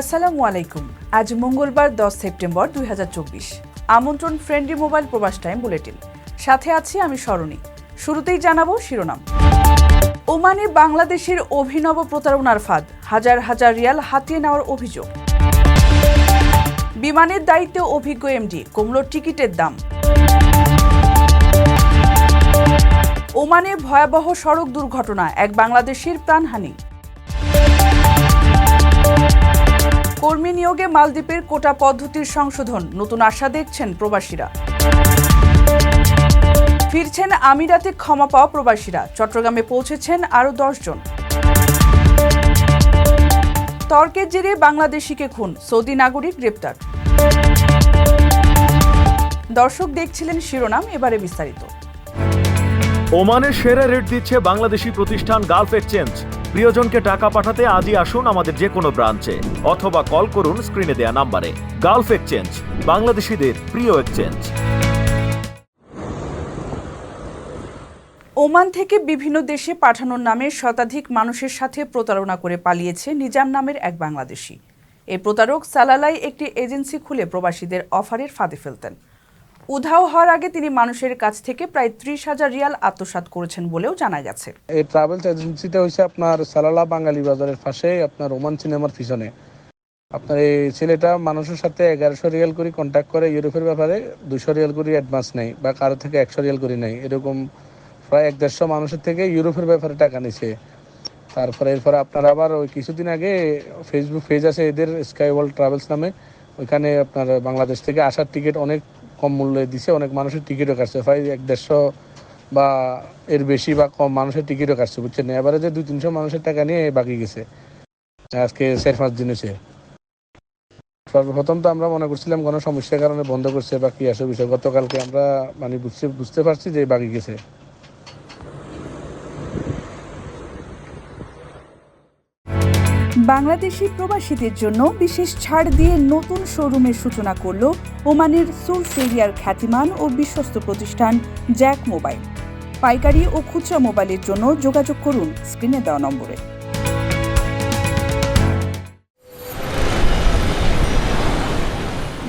আসসালামু আলাইকুম। আজ মঙ্গলবার দশ সেপ্টেম্বর দুই হাজার চব্বিশ। আমন্ত্রণ friendly mobile Probash time bulletin. সাথে আছি আমি স্মরণী শুরুতেই জানাব শিরোনাম। ওমানে বাংলাদেশের অভিনব প্রতারণার ফাঁদ। হাজার হাজার রিয়াল হাতিয়ে নেওয়ার অভিযোগ। বিমানের দায়িত্বে অভিজ্ঞ এমডি, কমলো টিকিটের দাম। ওমানে ভয়াবহ সড়ক দুর্ঘটনা। এক বাংলাদেশের প্রাণহানি। কর্মী নিয়োগে মালদ্বীপের কোটা পদ্ধতির সংশোধন। নতুন আশা দেখছেন প্রবাসীরা। ফিরছেন আমিরাতে ক্ষমা পাওয়া প্রবাসীরা। চট্টগ্রামে পৌঁছেছেন আরও দশজন তর্কের জেরে বাংলাদেশিকে খুন, সৌদি নাগরিক গ্রেপ্তার। দর্শক দেখছিলেন শিরোনাম, এবারে বিস্তারিত। ওমানের সেরা রেট দিচ্ছে বাংলাদেশি প্রতিষ্ঠান গালফ এক্সচেঞ্জ। প্রিয়জনকে টাকা পাঠাতে আজই আসুন আমাদের যে কোনো ব্রাঞ্চে, অথবা কল করুন স্ক্রিনে দেয়া নাম্বারে। গালফ এক্সচেঞ্জ, বাংলাদেশিদের প্রিয় এক্সচেঞ্জ। ওমান থেকে বিভিন্ন দেশে পাঠানোর নামে শতাধিক মানুষের সাথে প্রতারণা করে পালিয়েছে নিজাম নামের এক বাংলাদেশি। এই প্রতারক সালালাই একটি এজেন্সি খুলে প্রবাসীদের অফারের ফাঁদে ফেলতেন। উধাও হওয়ার আগে তিনি মানুষের কাছ থেকে প্রায় ত্রিশ হাজার রিয়াল আত্মসাৎ করেছেন বলেও জানা গেছে। এই ট্রাভেলস এজেন্সিটা হচ্ছে আপনার সালালা বাঙালি বাজারের পাশে আপনার রোমান সিনেমার পিছনে। আপনার এই ছেলেটা মানুষের সাথে এগারোশো রিয়াল করে কন্ট্যাক্ট করে, ইউরোপের ব্যাপারে দুশো রিয়াল করে অ্যাডভান্স নেই বা কারও থেকে একশো রিয়াল করে নেই এরকম প্রায় এক দেড়শো মানুষের থেকে ইউরোপের ব্যাপারে টাকা নিছে। তারপরে এরপরে আপনার আবার ওই কিছুদিন আগে ফেসবুক পেজ আছে এদের স্কাই ওয়ার্ল্ড ট্রাভেলস নামে। ওইখানে আপনার বাংলাদেশ থেকে আসার টিকিট অনেক কম মূল্যে দিছে, অনেক মানুষের টিকিটও কাটছে। প্রায় এক দেড়শো বা এর বেশি বা কম মানুষের টিকিটও কাটছে, বুঝছেন? এবারে যে দুই তিনশো মানুষের টাকা নিয়ে বাকি গেছে, আজকে চার পাঁচ দিন হয়েছে। সর্বপ্রথম তো আমরা মনে করছিলাম কোনো সমস্যার কারণে বন্ধ করছে বা কি আসে বিষয়। গতকালকে আমরা মানে বুঝতে বুঝতে পারছি যে বাকি গেছে। বাংলাদেশি প্রবাসীদের জন্য বিশেষ ছাড় দিয়ে নতুন শোরুমের সূচনা করল ওমানের সুর সেরিয়ার খ্যাতিমান ও বিশ্বস্ত প্রতিষ্ঠান জ্যাক মোবাইল। পাইকারি ও খুচরা মোবাইলের জন্য যোগাযোগ করুন, স্ক্রিনে দেওয়া নম্বরে।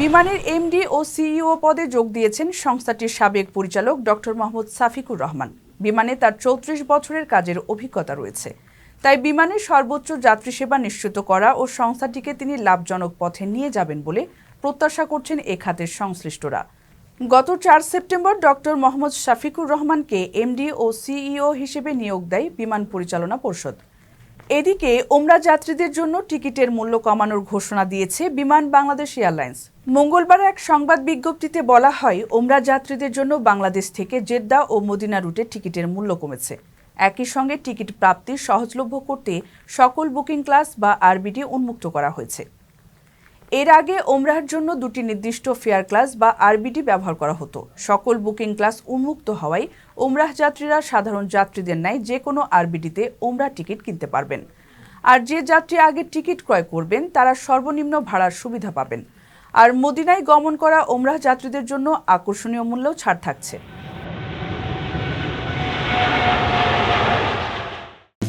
বিমানের এমডি ও সিইও পদে যোগ দিয়েছেন সংস্থাটির সাবেক পরিচালক ডক্টর মোহাম্মদ সাফিকুর রহমান। বিমানে তার চৌত্রিশ বছরের কাজের অভিজ্ঞতা রয়েছে। তাই বিমানের সর্বোচ্চ যাত্রী সেবা নিশ্চিত করা ও সংস্থাটিকে তিনি লাভজনক পথে নিয়ে যাবেন বলে প্রত্যাশা করছেন এ খাতের সংশ্লিষ্টরা। গত চার সেপ্টেম্বর ডক্টর মোহাম্মদ শাফিকুর রহমানকে এমডি ও সিইও হিসেবে নিয়োগ দেয় বিমান পরিচালনা পরিষদ। এদিকে ওমরা যাত্রীদের জন্য টিকিটের মূল্য কমানোর ঘোষণা দিয়েছে বিমান বাংলাদেশ এয়ারলাইন্স। মঙ্গলবার এক সংবাদ বিজ্ঞপ্তিতে বলা হয় ওমরা যাত্রীদের জন্য বাংলাদেশ থেকে জেদ্দা ও মদিনা রুটে টিকিটের মূল্য কমেছে। একই সঙ্গে টিকিট প্রাপ্তি সহজলভ্য করতে সকল বুকিং ক্লাস বা আরবিডি উন্মুক্ত করা হয়েছে। এর আগে ওমরাহর জন্য দুটি নির্দিষ্ট ফেয়ার ক্লাস বা আরবিডি ব্যবহার করা হতো। সকল বুকিং ক্লাস উন্মুক্ত হওয়ায় ওমরাহ যাত্রীরা সাধারণ যাত্রীদের ন্যায় যে কোনো আরবিডিতে ওমরাহ টিকিট কিনতে পারবেন। আর যে যাত্রী আগে টিকিট ক্রয় করবেন, তারা সর্বনিম্ন ভাড়ার সুবিধা পাবেন। আর মদিনায় গমন করা ওমরাহ যাত্রীদের জন্য আকর্ষণীয় মূল্যও ছাড় থাকছে।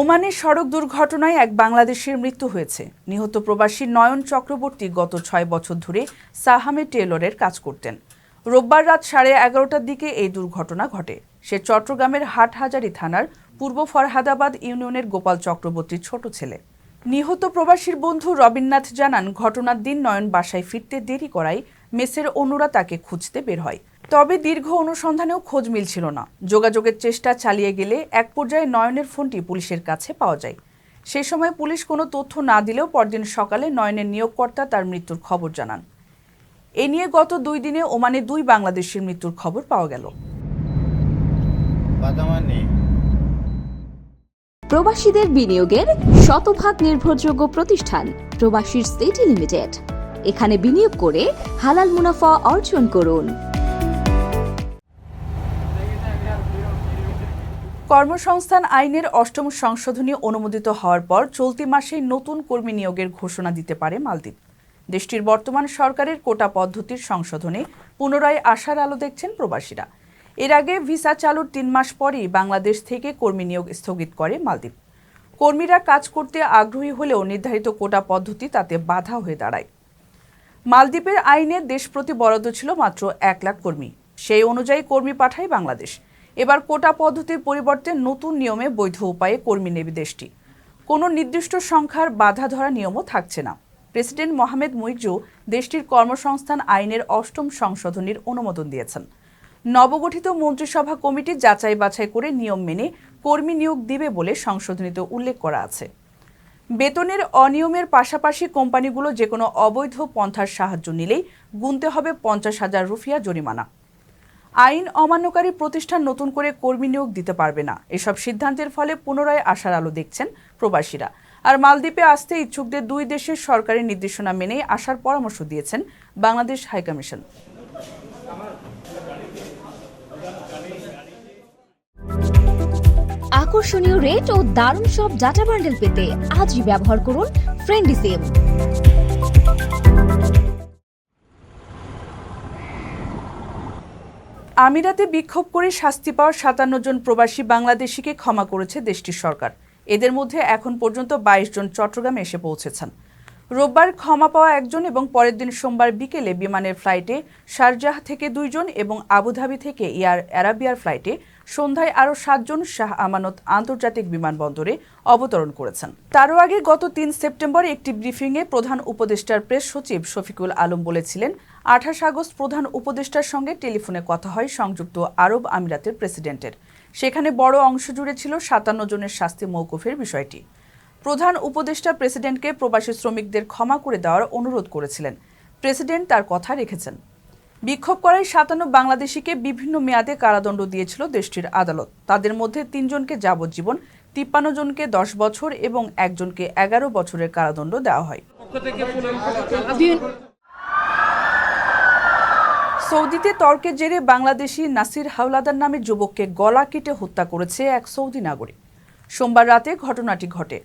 ওমানের সড়ক দুর্ঘটনায় এক বাংলাদেশের মৃত্যু হয়েছে। নিহত প্রবাসী নয়ন চক্রবর্তী গত ছয় বছর ধরে সাহামে টেলরের কাজ করতেন। রোববার রাত সাড়ে এগারোটার দিকে এই দুর্ঘটনা ঘটে। সে চট্টগ্রামের হাটহাজারী থানার পূর্ব ফরহাদাবাদ ইউনিয়নের গোপাল চক্রবর্তীর ছোট ছেলে। নিহত প্রবাসীর বন্ধু রবীন্দ্রনাথ জানান, ঘটনার দিন নয়ন বাসায় ফিরতে দেরি করায় মেসের অন্যরা তাকে খুঁজতে বের হয়। তবে দীর্ঘ অনুসন্ধানেও খোঁজ মিলছিল না। যোগাযোগের চেষ্টা চালিয়ে গেলে এক পর্যায়ে নয়নের ফোনটি পুলিশের কাছে পাওয়া যায়। সে সময় পুলিশ কোনো তথ্য না দিলেও পরদিন সকালে নয়নের নিয়োগকর্তা তার মৃত্যুর খবর জানান। এ নিয়ে গত দুই দিনে ওমানে দুই বাংলাদেশের মৃত্যুর খবর পাওয়া গেল। প্রবাসীদের বিনিয়োগের শতভাগ নির্ভরযোগ্য প্রতিষ্ঠান প্রবাসীর সিটি লিমিটেড। এখানে বিনিয়োগ করে হালাল মুনাফা অর্জন করুন। কর্মসংস্থান আইনের অষ্টম সংশোধনী অনুমোদিত হওয়ার পর চলতি মাসেই নতুন কর্মী নিয়োগের ঘোষণা দিতে পারে মালদ্বীপ। দেশটির বর্তমান সরকারের কোটা পদ্ধতির সংশোধনে পুনরায় আশার আলো দেখছেন প্রবাসীরা। এর আগে ভিসা চালুর তিন মাস পরেই বাংলাদেশ থেকে কর্মী নিয়োগ স্থগিত করে মালদ্বীপ। কর্মীরা কাজ করতে আগ্রহী হলেও নির্ধারিত কোটা পদ্ধতি তাতে বাধা হয়ে দাঁড়ায়। মালদ্বীপের আইনে দেশ প্রতি বরাদ্দ ছিল মাত্র এক লাখ কর্মী। সেই অনুযায়ী কর্মী পাঠায় বাংলাদেশ। এবার কোটা পদ্ধতির পরিবর্তে নতুন নিয়মে বৈধ উপায়ে কর্মী নেবে দেশটি। কোনো নির্দিষ্ট সংখ্যার বাধা ধরা নিয়মও থাকছে না। প্রেসিডেন্ট মোহামেদ মুইজু দেশটির কর্মসংস্থান আইনের অষ্টম সংশোধনীর অনুমোদন দিয়েছেন। নবগঠিত মন্ত্রিসভা কমিটি যাচাই বাছাই করে নিয়ম মেনে কর্মী নিয়োগ দিবে বলে সংশোধনীতে উল্লেখ করা আছে। বেতনের অনিয়মের পাশাপাশি কোম্পানিগুলো যে কোনো অবৈধ পন্থার সাহায্য নিলেই গুনতে হবে পঞ্চাশ হাজার রুফিয়া জরিমানা। আইন অমান্যকারী প্রতিষ্ঠান নতুন করে কর্মী নিয়োগ দিতে পারবে না। এসব সিদ্ধান্তের ফলে পুনরায় আশার আলো দেখছেন প্রবাসীরা। আর মালদ্বীপে আসতে ইচ্ছুকদের দুই দেশের সরকারের নির্দেশনা মেনেই আসার পরামর্শ দিয়েছেন বাংলাদেশ হাইকমিশন। আকর্ষণীয় রেট ও দারুণ সব ডাটা বান্ডেল পেতে আজই ব্যবহার করুন ফ্রেন্ডি সিম আমিরাতে বিক্ষোভ করে শাস্তি পাওয়া সাতান্ন জন প্রবাসী বাংলাদেশিকে ক্ষমা করেছে দেশটির সরকার। এদের মধ্যে এখন পর্যন্ত বাইশ জন চট্টগ্রামে এসে পৌঁছেছেন। রোববার ক্ষমা পাওয়া একজন এবং পরের দিন সোমবার বিকেলে বিমানের ফ্লাইটে শারজাহ থেকে দুইজন এবং আবুধাবি থেকে এয়ার অ্যারাবিয়ার ফ্লাইটে সন্ধ্যায় আরও সাতজন শাহ আমানত আন্তর্জাতিক বিমানবন্দরে অবতরণ করেছেন। তারও আগে গত তিন সেপ্টেম্বর একটি ব্রিফিংয়ে প্রধান উপদেষ্টার প্রেস সচিব শফিকুল আলম বলেছিলেন, আঠাশ আগস্ট প্রধান উপদেষ্টার সঙ্গে টেলিফোনে কথা হয় সংযুক্ত আরব আমিরাতের প্রেসিডেন্টের। সেখানে বড় অংশ জুড়ে ছিল সাতান্ন জনের শাস্তি মৌকুফের বিষয়টি। প্রধান উপদেষ্টা প্রেসিডেন্টকে প্রবাসী শ্রমিকদের ক্ষমা করে দেওয়ার অনুরোধ করেছিলেন। প্রেসিডেন্ট তার কথা রেখেছেন। বিক্ষোভ করায় সাতান্ন বাংলাদেশিকে বিভিন্ন মেয়াদে কারাদণ্ড দিয়েছিল দেশটির আদালত। তাদের মধ্যে তিনজনকে যাবজ্জীবন, তিপ্পান্ন জনকে দশ বছর এবং একজনকে এগারো বছরের কারাদণ্ড দেওয়া হয়। সৌদিতে তর্কের জেরে বাংলাদেশি নাসির হাওলাদার নামে যুবককে গলা কেটে হত্যা করেছে এক সৌদি নাগরিক। সোমবার রাতে ঘটনাটি ঘটে।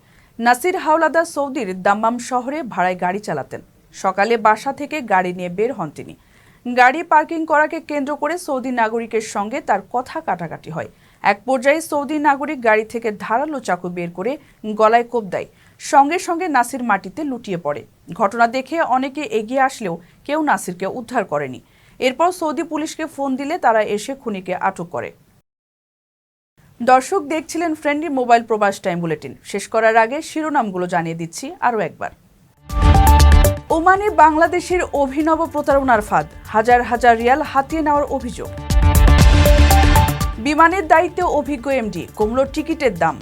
নাসির হাওলাদার সৌদির দাম্মাম শহরে ভাড়ায় গাড়ি চালাতেন। সকালে বাসা থেকে গাড়ি নিয়ে বের হন তিনি। গাড়ি পার্কিং করাকে কেন্দ্র করে সৌদি নাগরিকের সঙ্গে তার কথা কাটাকাটি হয়। এক পর্যায়ে সৌদি নাগরিক গাড়ি থেকে ধারালো চাকু বের করে গলায় কোপ দেয়। সঙ্গে সঙ্গে নাসির মাটিতে লুটিয়ে পড়ে। ঘটনা দেখে অনেকে এগিয়ে আসলেও কেউ নাসিরকে উদ্ধার করেনি। এরপর সৌদি পুলিশকে ফোন দিলে তারা এসে খুনিকে আটক করে। দর্শক দেখছিলেন friendly mobile Probash time bulletin. শেষ করার আগে শিরোনামগুলো জানিয়ে দিচ্ছি আরও একবার। ওমানে বাংলাদেশের অভিনব প্রতারণার ফাঁদ। হাজার হাজার রিয়াল হাতিয়ে নেওয়ার অভিযোগ। বিমানের দায়িত্বে অভিজ্ঞ এমডি, কমলো টিকিটের দাম।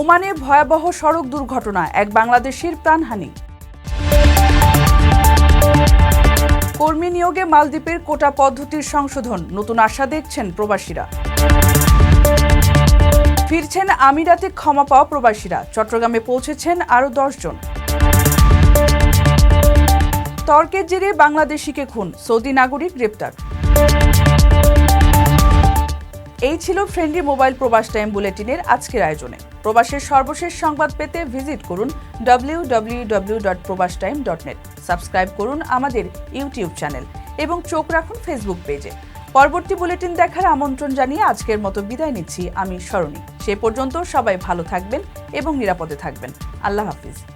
ওমানে ভয়াবহ সড়ক দুর্ঘটনা। এক বাংলাদেশির প্রাণহানি। কর্মী নিয়োগে মালদ্বীপের কোটা পদ্ধতির সংশোধন। নতুন আশা দেখছেন প্রবাসীরা। ফিরছেন আমিরাতে ক্ষমা পাওয়া প্রবাসীরা। চট্টগ্রামে পৌঁছেছেন আরও দশজন তর্কের জেরে বাংলাদেশিকে খুন, সৌদি নাগরিক গ্রেপ্তার। এই ছিল ফ্রেন্ডলি মোবাইল প্রবাস টাইম বুলেটিনের আজকের আয়োজনে। প্রবাসের সর্বশেষ সংবাদ পেতে ভিজিট করুন W dot Probash time dot net subscribe করুন আমাদের ইউটিউব চ্যানেল এবং চোখ রাখুন ফেসবুক পেজে। পরবর্তী বুলেটিন দেখার আমন্ত্রণ জানিয়ে আজকের মতো বিদায় নিচ্ছি আমি স্মরণী সে পর্যন্ত সবাই ভালো থাকবেন এবং নিরাপদে থাকবেন। আল্লাহ হাফিজ।